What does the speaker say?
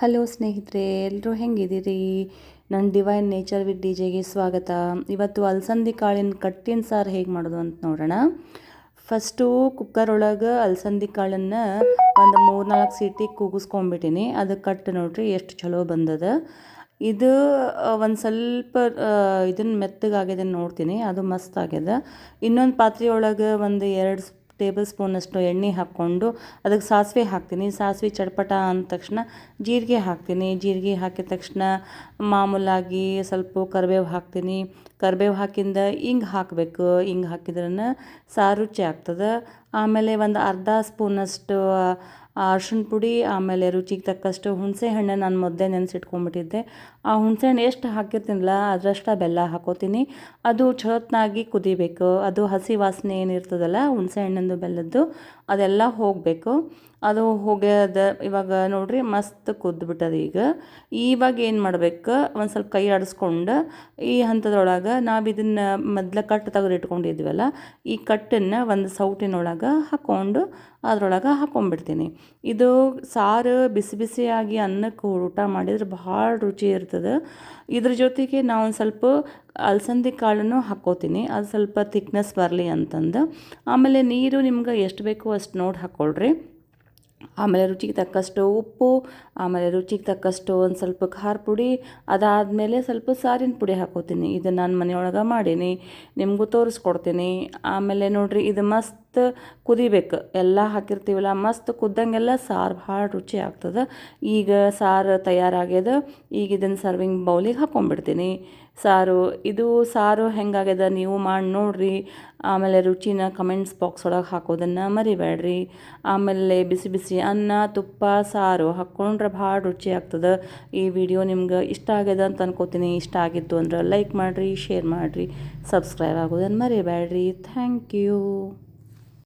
Hello ಸ್ನೇಹಿತರೆ ಎಲ್ಲರೂ ಹೆಂಗಿದ್ದೀರಿ? ನನ್ನ ಡಿವೈನ್ ನೇಚರ್ ವಿತ್ ಡಿ ಜೆಗೆ ಸ್ವಾಗತ. ಇವತ್ತು ಅಲಸಂದಿ ಕಾಳಿನ ಕಟ್ಟಿನ ಸಾರು ಹೇಗೆ ಮಾಡೋದು ಅಂತ ನೋಡೋಣ. ಫಸ್ಟು ಕುಕ್ಕರ್ ಒಳಗೆ ಅಲಸಂದಿ ಕಾಳನ್ನು ಒಂದು ಮೂರು ನಾಲ್ಕು ಸೀಟಿ ಕೂಗಿಸ್ಕೊಂಬಿಟ್ಟೀನಿ ಅದು ಕಟ್ಟು ನೋಡ್ರಿ ಎಷ್ಟು ಚಲೋ ಬಂದದ. ಇದು ಒಂದು ಸ್ವಲ್ಪ ಇದನ್ನು ಮೆತ್ತಗಾಗಿದೆ ನೋಡ್ತೀನಿ. ಅದು ಮಸ್ತ್ ಆಗ್ಯದ. ಇನ್ನೊಂದು ಪಾತ್ರೆ ಒಳಗೆ ಒಂದು ಎರಡು ಟೇಬಲ್ ಸ್ಪೂನಷ್ಟು ಎಣ್ಣೆ ಹಾಕ್ಕೊಂಡು ಅದಕ್ಕೆ ಸಾಸಿವೆ ಹಾಕ್ತೀನಿ. ಸಾಸಿವೆ ಚಟ್ಪಟ ಅಂದ ತಕ್ಷಣ ಜೀರಿಗೆ ಹಾಕ್ತೀನಿ. ಜೀರಿಗೆ ಹಾಕಿದ ತಕ್ಷಣ ಮಾಮೂಲಾಗಿ ಸ್ವಲ್ಪ ಕರಿಬೇವು ಹಾಕ್ತೀನಿ. ಕರಿಬೇವು ಹಾಕಿಂದ ಹಿಂಗೆ ಹಾಕಬೇಕು. ಹಿಂಗೆ ಹಾಕಿದ್ರನ ಸಾರು ರುಚಿ ಆಗ್ತದೆ. ಆಮೇಲೆ ಒಂದು ಅರ್ಧ ಸ್ಪೂನಷ್ಟು ಅರ್ಶಿಣ ಪುಡಿ, ಆಮೇಲೆ ರುಚಿಗೆ ತಕ್ಕಷ್ಟು ಹುಣಸೆ ಹಣ್ಣು ನಾನು ಮೊದಲೇ ನೆನೆಸಿಟ್ಕೊಂಡ್ಬಿಟ್ಟಿದ್ದೆ ಆ ಹುಣಸೆ ಹಣ್ಣು ಎಷ್ಟು ಹಾಕಿರ್ತೀನಲ್ಲ, ಅದರಷ್ಟು ಬೆಲ್ಲ ಹಾಕೋತೀನಿ. ಅದು ಚಲೋತ್ನಾಗಿ ಕುದಿಬೇಕು. ಅದು ಹಸಿ ವಾಸನೆ ಏನಿರ್ತದಲ್ಲ, ಹುಣಸೆ ಹಣ್ಣಿಂದು ಬೆಲ್ಲದ್ದು, ಅದೆಲ್ಲ ಹೋಗಬೇಕು. ಅದು ಹೋಗ್ಯದ ಇವಾಗ ನೋಡ್ರಿ ಮಸ್ತ್ ಕುದ್ಬಿಟ್ಟದ ಈಗ. ಇವಾಗ ಏನು ಮಾಡ್ಬೇಕು? ಒಂದು ಸ್ವಲ್ಪ ಕೈ ಆಡಿಸ್ಕೊಂಡು ಈ ಹಂತದೊಳಗೆ ನಾವು ಇದನ್ನು ಮೊದಲ ಕಟ್ಟು ತೆಗೆದಿಟ್ಕೊಂಡಿದ್ವಲ್ಲ, ಈ ಕಟ್ಟನ್ನು ಒಂದು ಸೌಟಿನೊಳಗೆ ಹಾಕ್ಕೊಂಡು ಅದರೊಳಗೆ ಹಾಕ್ಕೊಂಡ್ಬಿಡ್ತೀನಿ ಇದು ಸಾರು ಬಿಸಿ ಬಿಸಿಯಾಗಿ ಅನ್ನಕ್ಕೆ ಊಟ ಮಾಡಿದ್ರೆ ಭಾಳ ರುಚಿ ಇರ್ತದೆ. ಇದ್ರ ಜೊತೆಗೆ ನಾವು ಒಂದು ಸ್ವಲ್ಪ ಅಲಸಂದಿ ಕಾಳನ್ನು ಹಾಕ್ಕೋತೀನಿ ಅದು ಸ್ವಲ್ಪ ಥಿಕ್ನೆಸ್ ಬರಲಿ ಅಂತಂದು. ಆಮೇಲೆ ನೀರು ನಿಮ್ಗೆ ಎಷ್ಟು ಬೇಕೋ ಅಷ್ಟು ನೋಡಿ ಹಾಕ್ಕೊಳ್ರಿ ಆಮೇಲೆ ರುಚಿಗೆ ತಕ್ಕಷ್ಟು ಉಪ್ಪು, ಆಮೇಲೆ ರುಚಿಗೆ ತಕ್ಕಷ್ಟು ಒಂದು ಸ್ವಲ್ಪ ಖಾರ ಪುಡಿ, ಅದಾದಮೇಲೆ ಸ್ವಲ್ಪ ಸಾರಿನ ಪುಡಿ ಹಾಕೋತೀನಿ. ಇದು ನಾನು ಮನೆಯೊಳಗೆ ಮಾಡೀನಿ, ನಿಮಗೂ ತೋರಿಸ್ಕೊಡ್ತೀನಿ. ಆಮೇಲೆ ನೋಡಿರಿ, ಇದು ಮಸ್ತ್ ಕುದಿಬೇಕು. ಎಲ್ಲ ಹಾಕಿರ್ತೀವಲ್ಲ, ಮಸ್ತ್ ಕುದ್ದಂಗೆಲ್ಲ ಸಾರು ಭಾಳ ರುಚಿ ಆಗ್ತದೆ. ಈಗ ಸಾರು ತಯಾರಾಗ್ಯದ, ಈಗ ಇದನ್ನು ಸರ್ವಿಂಗ್ ಬೌಲಿಗೆ ಹಾಕ್ಕೊಂಡ್ಬಿಡ್ತೀನಿ ಸಾರು, ಇದು ಸಾರು ಹೆಂಗಾಗ್ಯದ ನೀವು ಮಾಡಿ ನೋಡಿರಿ. ಆಮೇಲೆ ರುಚಿನ ಕಮೆಂಟ್ಸ್ ಬಾಕ್ಸ್ ಒಳಗೆ ಹಾಕೋದನ್ನು ಮರಿಬೇಡ್ರಿ ಆಮೇಲೆ ಬಿಸಿ ಬಿಸಿ ಅನ್ನ, ತುಪ್ಪ, ಸಾರು ಹಾಕ್ಕೊಂಡ್ರೆ ಭಾಳ ರುಚಿ ಆಗ್ತದೆ. ಈ ವಿಡಿಯೋ ನಿಮ್ಗೆ ಇಷ್ಟ ಆಗ್ಯದ ಅಂತ ಅನ್ಕೋತೀನಿ. ಇಷ್ಟ ಆಗಿತ್ತು ಅಂದ್ರೆ ಲೈಕ್ ಮಾಡಿರಿ ಶೇರ್ ಮಾಡಿರಿ ಸಬ್ಸ್ಕ್ರೈಬ್ ಆಗೋದನ್ನು ಮರಿಬೇಡ್ರಿ ಥ್ಯಾಂಕ್ ಯು